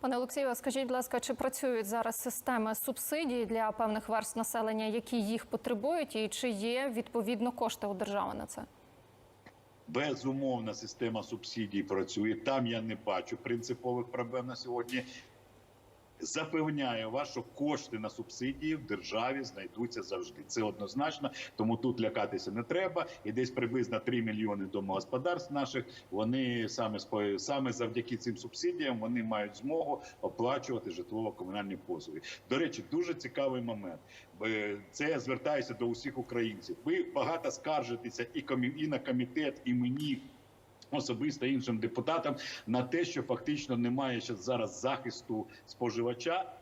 Пане Олексію, скажіть, будь ласка, чи працюють зараз системи субсидій для певних верст населення, які їх потребують, і чи є відповідно кошти у держави на це? Безумовна система субсидій працює. Там я не бачу принципових проблем на сьогодні. Запевняю вас, що кошти на субсидії в державі знайдуться завжди. Це однозначно, тому тут лякатися не треба. І десь приблизно 3 мільйони домогосподарств наших вони саме саме завдяки цим субсидіям вони мають змогу оплачувати житлово-комунальні послуги. До речі, дуже цікавий момент. Це я звертаюся до усіх українців. Ви багато скаржитеся і на комітет, і мені. Особисто іншим депутатам на те, що фактично немає ще зараз захисту споживача.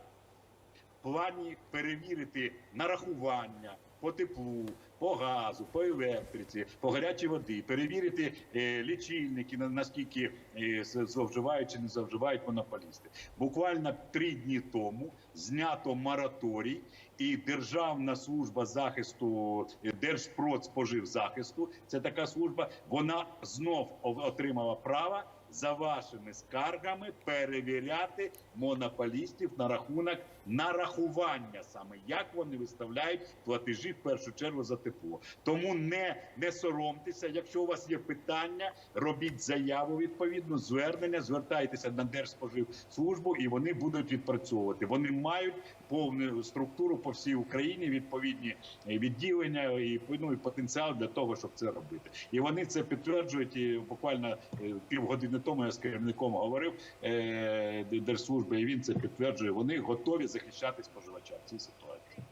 В плані перевірити нарахування по теплу, по газу, по електриці, по гарячій води, перевірити е, лічильники, на- наскільки е, з- зловживають чи не зловживають монополісти. Буквально три дні тому знято мораторій, і Державна служба захисту е, Держпродспоживзахисту, це така служба, вона знов отримала право за вашими скаргами перевіряти монополістів на рахунок нарахування саме як вони виставляють платежі в першу чергу за тепло. Тому не, не соромтеся. Якщо у вас є питання, робіть заяву відповідну, звернення, звертайтеся на Держспоживслужбу, і вони будуть відпрацьовувати. Вони мають повну структуру по всій Україні, відповідні е, відділення і ну, і потенціал для того, щоб це робити. І вони це підтверджують. І буквально е, півгодини тому я з керівником говорив е, Держслужби, і він це підтверджує. Вони готові захищати споживача в цій ситуації.